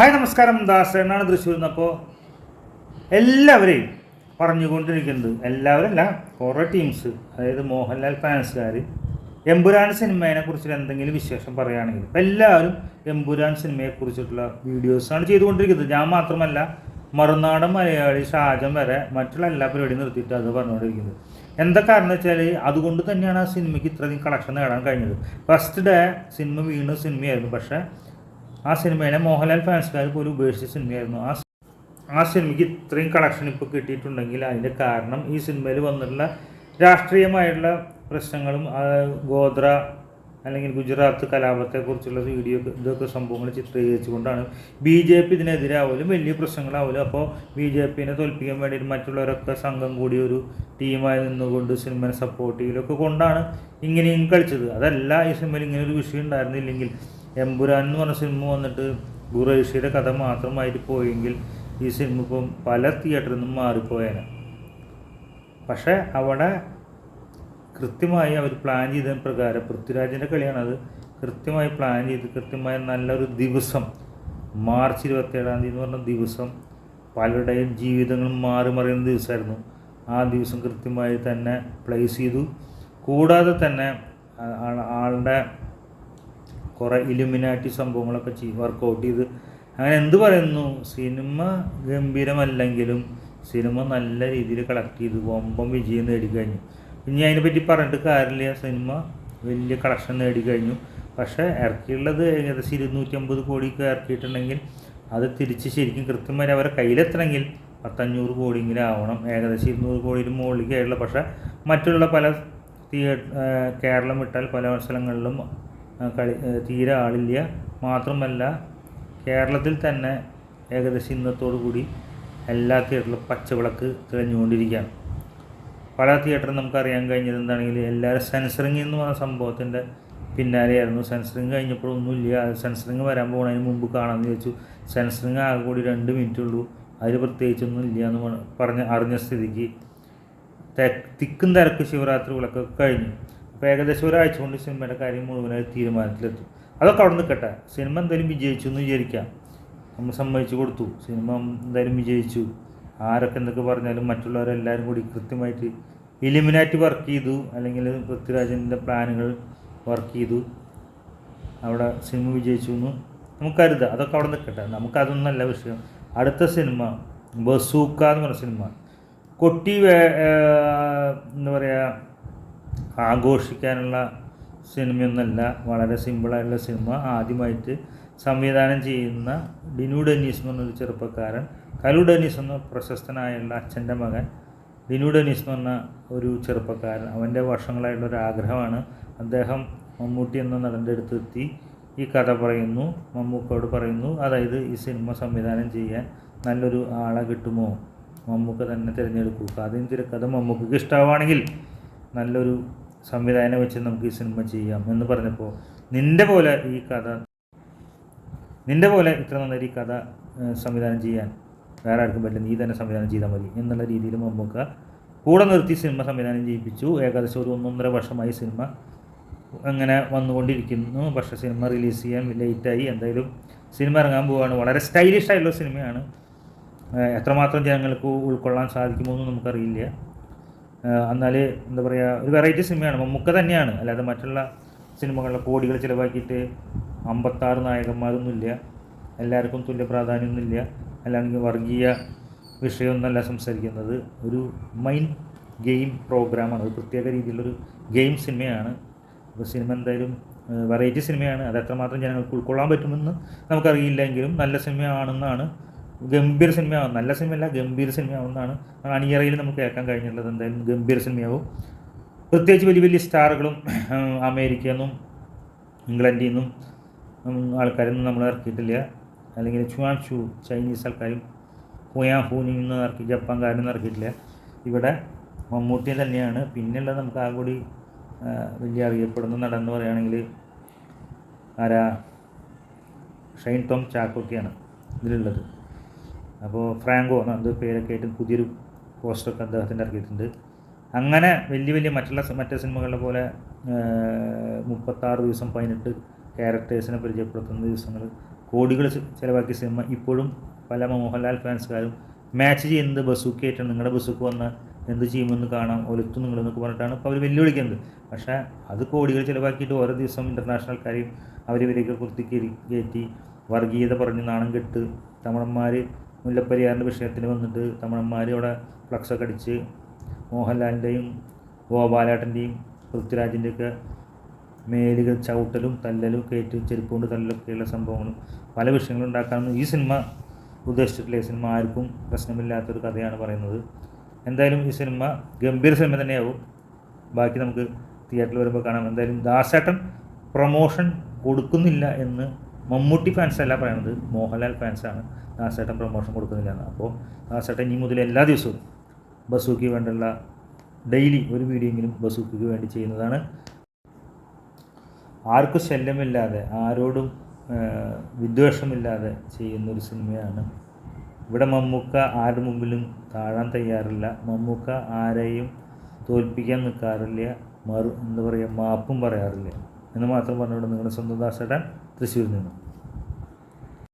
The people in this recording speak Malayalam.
ഹായ് നമസ്കാരം. ദാസ് തൃശ്ശൂരിൽ നിന്ന് അപ്പോൾ എല്ലാവരെയും പറഞ്ഞുകൊണ്ടിരിക്കുന്നത്. എല്ലാവരും അല്ല കുറേ ടീംസ് അതായത് മോഹൻലാൽ ഫാൻസുകാർ എമ്പുരാൻ സിനിമയെ കുറിച്ച് എന്തെങ്കിലും വിശേഷം പറയുകയാണെങ്കിൽ. ഇപ്പം എല്ലാവരും എമ്പുരാൻ സിനിമയെക്കുറിച്ചിട്ടുള്ള വീഡിയോസാണ് ചെയ്തുകൊണ്ടിരിക്കുന്നത്. ഞാൻ മാത്രമല്ല മറുനാടൻ മലയാളി ഷാജം വരെ മറ്റുള്ള എല്ലാ പരിപാടിയും നിർത്തിയിട്ട് അത് പറഞ്ഞുകൊണ്ടിരിക്കുന്നത്. എന്താ കാരണം വെച്ചാൽ അതുകൊണ്ട് തന്നെയാണ് ആ സിനിമയ്ക്ക് ഇത്രയധികം കളക്ഷൻ നേടാൻ കഴിഞ്ഞത്. ഫസ്റ്റ് ഡേ സിനിമ വീണ സിനിമയായിരുന്നു പക്ഷേ ആ സിനിമയിലെ മോഹൻലാൽ ഫാൻസുകാർ പോലും ഉപേക്ഷിച്ച സിനിമയായിരുന്നു. ആ ആ സിനിമയ്ക്ക് ഇത്രയും കളക്ഷൻ ഇപ്പോൾ കിട്ടിയിട്ടുണ്ടെങ്കിൽ അതിന്റെ കാരണം ഈ സിനിമയിൽ വന്നിട്ടുള്ള രാഷ്ട്രീയമായിട്ടുള്ള പ്രശ്നങ്ങളും ഗോത്ര അല്ലെങ്കിൽ ഗുജറാത്ത് കലാപത്തെക്കുറിച്ചുള്ള വീഡിയോ ഇതൊക്കെ സംഭവങ്ങൾ ചിത്രീകരിച്ചുകൊണ്ടാണ് ബി ജെ പി ഇതിനെതിരാവലും വലിയ പ്രശ്നങ്ങളാവലും അപ്പോൾ ബി ജെ പിനെ തോൽപ്പിക്കാൻ വേണ്ടിയിട്ട് മറ്റുള്ളവരൊക്കെ സംഘം കൂടി ഒരു ടീമായി നിന്നുകൊണ്ട് സിനിമയെ സപ്പോർട്ട് ചെയ്യലൊക്കെ കൊണ്ടാണ് ഇങ്ങനെയും കളിച്ചത്. അതല്ല ഈ സിനിമയിൽ ഇങ്ങനെ ഒരു വിഷയം ഉണ്ടായിരുന്നില്ലെങ്കിൽ എമ്പുരാൻ എന്ന് പറഞ്ഞ സിനിമ വന്നിട്ട് ഖുറേഷിയുടെ കഥ മാത്രമായിട്ട് പോയെങ്കിൽ ഈ സിനിമ ഇപ്പം പല തിയേറ്ററിൽ നിന്നും മാറിപ്പോയേനെ. പക്ഷേ അവിടെ കൃത്യമായി അവർ പ്ലാൻ ചെയ്ത പ്രകാരം പൃഥ്വിരാജിന്റെ കളിയാണത് കൃത്യമായി പ്ലാൻ ചെയ്ത് കൃത്യമായ നല്ലൊരു ദിവസം മാർച്ച് ഇരുപത്തേഴാം തീയതി എന്ന് പറഞ്ഞ ദിവസം പലരുടെയും ജീവിതങ്ങൾ മാറി മറിയുന്ന ദിവസമായിരുന്നു. ആ ദിവസം കൃത്യമായി തന്നെ പ്ലേസ് ചെയ്തു. കൂടാതെ തന്നെ ആളുടെ കുറേ ഇലുമിനാറ്റി സംഭവങ്ങളൊക്കെ ചെയ്യും വർക്കൗട്ട് ചെയ്ത്. അങ്ങനെ എന്ത് പറയുന്നു? സിനിമ ഗംഭീരമല്ലെങ്കിലും സിനിമ നല്ല രീതിയിൽ കളക്ട് ചെയ്ത് വമ്പം വിജയം നേടിക്കഴിഞ്ഞു. ഇനി അതിനെപ്പറ്റി പറഞ്ഞിട്ട് കാര്യമില്ല. സിനിമ വലിയ കളക്ഷൻ നേടിക്കഴിഞ്ഞു. പക്ഷേ ഇറക്കിയുള്ളത് ഏകദേശം ഇരുന്നൂറ്റമ്പത് കോടിക്ക് ഇറക്കിയിട്ടുണ്ടെങ്കിൽ അത് തിരിച്ച് ശരിക്കും കൃത്യമായി അവരെ കയ്യിലെത്തണമെങ്കിൽ പത്തഞ്ഞൂറ് കോടിയെങ്കിലും ആവണം. ഏകദേശം ഇരുന്നൂറ് കോടിയിൽ മുകളിലേക്ക് ആയിട്ടുള്ള പക്ഷേ മറ്റുള്ള പല തിയേ കേരളം വിട്ടാൽ പല സ്ഥലങ്ങളിലും കളി തീരെ ആളില്ല. മാത്രമല്ല കേരളത്തിൽ തന്നെ ഏകദേശം ഇന്നത്തോടു കൂടി എല്ലാ തിയേറ്ററിലും പച്ചവിളക്ക് തെളിഞ്ഞുകൊണ്ടിരിക്കുകയാണ്. പല തിയേറ്ററും നമുക്ക് അറിയാൻ കഴിഞ്ഞത് എന്താണെങ്കിൽ എല്ലാവരും സെൻസറിങ് എന്ന് പറഞ്ഞ സംഭവത്തിന്റെ പിന്നാലെയായിരുന്നു. സെൻസറിങ് കഴിഞ്ഞപ്പോഴൊന്നുമില്ല സെൻസറിങ് വരാൻ പോകുന്നതിന് മുമ്പ് കാണാമെന്ന് ചോദിച്ചു സെൻസറിങ് ആകെ കൂടി രണ്ട് മിനിറ്റ് ഉള്ളൂ. അതിൽ പ്രത്യേകിച്ചൊന്നും ഇല്ല എന്ന് പറ- പറഞ്ഞ് അറിഞ്ഞ സ്ഥിതിക്ക് തിക്കും തിരക്ക് ശിവരാത്രി വിളക്കൊക്കെ കഴിഞ്ഞു. അപ്പോൾ ഏകദേശം ഒരാഴ്ച കൊണ്ട് സിനിമയുടെ കാര്യം മുഴുവനായി തീരുമാനത്തിലെത്തും. അതൊക്കെ അവിടെ നിൽക്കട്ടെ സിനിമ എന്തായാലും വിജയിച്ചു എന്ന് വിചാരിക്കാം. നമ്മൾ സമ്മതിച്ചു കൊടുത്തു. സിനിമ എന്തായാലും വിജയിച്ചു. ആരൊക്കെ എന്തൊക്കെ പറഞ്ഞാലും മറ്റുള്ളവരെല്ലാവരും കൂടി കൃത്യമായിട്ട് ഇലിമിനാറ്റ് വർക്ക് ചെയ്തു. അല്ലെങ്കിൽ പൃഥ്വിരാജന്റെ പ്ലാനുകൾ വർക്ക് ചെയ്തു. അവിടെ സിനിമ വിജയിച്ചു എന്ന് നമുക്ക് കരുതാം. അതൊക്കെ അവിടെ നിൽക്കട്ടെ നമുക്കതൊന്നല്ല വിഷയം. അടുത്ത സിനിമ ബസൂക്ക എന്ന് പറഞ്ഞ സിനിമ. കൊട്ടി എന്താ പറയുക ആഘോഷിക്കാനുള്ള സിനിമയൊന്നല്ല വളരെ സിമ്പിളായിട്ടുള്ള സിനിമ. ആദ്യമായിട്ട് സംവിധാനം ചെയ്യുന്ന ഡിനു ഡെന്നീസ് എന്ന് പറഞ്ഞൊരു ചെറുപ്പക്കാരൻ കലു ഡെന്നീസ് എന്ന പ്രശസ്തനായുള്ള അച്ഛന്റെ മകൻ ഡിനു ഡെന്നീസ് എന്ന് പറഞ്ഞ ഒരു ചെറുപ്പക്കാരൻ. അവന്റെ വർഷങ്ങളായിട്ടുള്ള ഒരു ആഗ്രഹമാണ്. അദ്ദേഹം മമ്മൂട്ടി എന്ന നടന്റെ അടുത്തെത്തി ഈ കഥ പറയുന്നു മമ്മൂക്കോട് പറയുന്നു അതായത് ഈ സിനിമ സംവിധാനം ചെയ്യാൻ നല്ലൊരു ആളെ കിട്ടുമോ? മമ്മൂക്ക തന്നെ തിരഞ്ഞെടുക്കൂ. കഥയും തിരക്കഥ മമ്മൂക്കയ്ക്ക് ഇഷ്ടമാണെങ്കിൽ നല്ലൊരു സംവിധാനം വെച്ച് നമുക്ക് ഈ സിനിമ ചെയ്യാം എന്ന് പറഞ്ഞപ്പോൾ നിന്റെ പോലെ ഈ കഥ നിന്റെ പോലെ ഇത്ര നന്നായി ഈ കഥ സംവിധാനം ചെയ്യാൻ വേറെ ആർക്കും പറ്റില്ല. നീ തന്നെ സംവിധാനം ചെയ്താൽ മതി എന്നുള്ള രീതിയിൽ മമ്മൂക്ക കൂടെ നിർത്തി സിനിമ സംവിധാനം ചെയ്യിപ്പിച്ചു. ഏകദേശം ഒരു ഒന്നൊന്നര വർഷമായി സിനിമ അങ്ങനെ വന്നുകൊണ്ടിരിക്കുന്നു. പക്ഷേ സിനിമ റിലീസ് ചെയ്യാൻ ലേറ്റായി. എന്തായാലും സിനിമ ഇറങ്ങാൻ പോവുകയാണ് വളരെ സ്റ്റൈലിഷ് ആയിട്ടുള്ള സിനിമയാണ്. എത്രമാത്രം ജനങ്ങൾക്ക് ഉൾക്കൊള്ളാൻ സാധിക്കുമോ എന്ന് നമുക്കറിയില്ല. എന്നാൽ എന്താ പറയുക ഒരു വെറൈറ്റി സിനിമയാണ് മമ്മുക്ക തന്നെയാണ്. അല്ലാതെ മറ്റുള്ള സിനിമകളിലെ കോടികൾ ചിലവാക്കിയിട്ട് അമ്പത്താറ് നായകന്മാരൊന്നുമില്ല. എല്ലാവർക്കും തുല്യ പ്രാധാന്യമൊന്നുമില്ല. അല്ലെങ്കിൽ വർഗീയ വിഷയമൊന്നല്ല സംസാരിക്കുന്നത്. ഒരു മൈൻഡ് ഗെയിം പ്രോഗ്രാമാണ് ഒരു പ്രത്യേക രീതിയിലുള്ളൊരു ഗെയിം സിനിമയാണ് അപ്പോൾ സിനിമ എന്തായാലും വെറൈറ്റി സിനിമയാണ് അത് എത്രമാത്രം ജനങ്ങൾക്ക് ഉൾക്കൊള്ളാൻ പറ്റുമെന്ന് നമുക്കറിയില്ലെങ്കിലും നല്ല സിനിമയാണെന്നാണ് ഗംഭീര സിനിമയാവും. നല്ല സിനിമയല്ല ഗംഭീർ സിനിമയാവുന്നതാണ് അണിയറയിൽ നമുക്ക് കേൾക്കാൻ കഴിഞ്ഞിട്ടുള്ളത്. എന്തായാലും ഗംഭീർ സിനിമയാവും. പ്രത്യേകിച്ച് വലിയ വലിയ സ്റ്റാറുകളും അമേരിക്കയിൽ നിന്നും ഇംഗ്ലണ്ടിൽ നിന്നും ആൾക്കാരൊന്നും നമ്മൾ ഇറക്കിയിട്ടില്ല. അല്ലെങ്കിൽ ചുവാൻ ഷു ചൈനീസ് ആൾക്കാരും ഹുയാ ഹൂനിൽ നിന്ന് ഇറക്കി ജപ്പാൻകാരൊന്നും ഇറക്കിയിട്ടില്ല. ഇവിടെ മമ്മൂട്ടി തന്നെയാണ്. പിന്നെയുള്ളത് നമുക്ക് ആ കൂടി വലിയ അറിയപ്പെടുന്ന നടൻ എന്ന് പറയുകയാണെങ്കിൽ ആരാ? ഷൈൻ ടോം ചാക്കോക്കെയാണ് ഇതിലുള്ളത്. അപ്പോൾ ഫ്രാങ്കോ അത് പേരൊക്കെ ആയിട്ട് പുതിയൊരു പോസ്റ്ററൊക്കെ അദ്ദേഹത്തിന്റെ ഇറക്കിയിട്ടുണ്ട്. അങ്ങനെ വലിയ വലിയ മറ്റുള്ള മറ്റേ സിനിമകളെ പോലെ മുപ്പത്താറ് ദിവസം പതിനെട്ട് ക്യാരക്ടേഴ്സിനെ പരിചയപ്പെടുത്തുന്ന ദിവസങ്ങൾ കോടികൾ ചിലവാക്കിയ സിനിമ ഇപ്പോഴും പല മോഹൻലാൽ ഫാൻസുകാരും മാച്ച് ചെയ്യുന്നത് ബസുക്കായിട്ടാണ് നിങ്ങളുടെ ബസുക്ക് വന്ന് എന്ത് ചെയ്യുമെന്ന് കാണാം ഒലത്തും നിങ്ങളെന്നൊക്കെ പറഞ്ഞിട്ടാണ് ഇപ്പോൾ അവർ വെല്ലുവിളിക്കുന്നത്. പക്ഷേ അത് കോടികൾ ചിലവാക്കിയിട്ട് ഓരോ ദിവസം ഇന്റർനാഷണൽ അവർ ഇവരെയൊക്കെ കയറി കയറ്റി വർഗീയത പറഞ്ഞ് നാണം കെട്ട് തമിഴന്മാർ മുല്ലപ്പെരിയാറിന്റെ വിഷയത്തിൽ വന്നിട്ട് തമിഴന്മാർ അവിടെ ഫ്ലക്സൊക്കെ അടിച്ച് മോഹൻലാലിന്റെയും ഗോപാലേട്ടന്റെയും പൃഥ്വിരാജിന്റെയൊക്കെ മേലുകൾ ചവിട്ടലും തല്ലലും കയറ്റി ചെരുപ്പ് കൊണ്ട് തല്ലലൊക്കെയുള്ള സംഭവങ്ങളും പല വിഷയങ്ങളും ഉണ്ടാക്കാമെന്ന് ഈ സിനിമ ഉദ്ദേശിച്ചിട്ടില്ല. ഈ സിനിമ ആർക്കും പ്രശ്നമില്ലാത്തൊരു കഥയാണ് പറയുന്നത്. എന്തായാലും ഈ സിനിമ ഗംഭീര സിനിമ തന്നെയാവും. ബാക്കി നമുക്ക് തിയേറ്ററിൽ വരുമ്പോൾ കാണാം. എന്തായാലും ദാസേട്ടൻ പ്രൊമോഷൻ കൊടുക്കുന്നില്ല എന്ന് മമ്മൂട്ടി ഫാൻസ് അല്ല പറയുന്നത് മോഹൻലാൽ ഫാൻസാണ് ദാസേട്ടൻ പ്രൊമോഷൻ കൊടുക്കുന്നില്ല എന്ന് അപ്പോൾ ദാസേട്ടൻ ഇനി മുതൽ എല്ലാ ദിവസവും ബസൂക്ക് വേണ്ടിയുള്ള ഡെയിലി ഒരു വീഡിയോയെങ്കിലും ബസൂക്കിക്ക് വേണ്ടി ചെയ്യുന്നതാണ്. ആർക്കും ശല്യമില്ലാതെ ആരോടും വിദ്വേഷമില്ലാതെ ചെയ്യുന്ന ഒരു സിനിമയാണ്. ഇവിടെ മമ്മൂക്ക ആരുടെ മുമ്പിലും താഴാൻ തയ്യാറില്ല. മമ്മൂക്ക ആരെയും തോൽപ്പിക്കാൻ നിൽക്കാറില്ല. മറു എന്താ പറയുക മാപ്പും പറയാറില്ല. എന്ന് മാത്രം പറഞ്ഞുകൊണ്ട് നിങ്ങളുടെ സ്വന്തം ദാസേട്ടൻ തൃശ്ശൂരിൽ നിന്നും?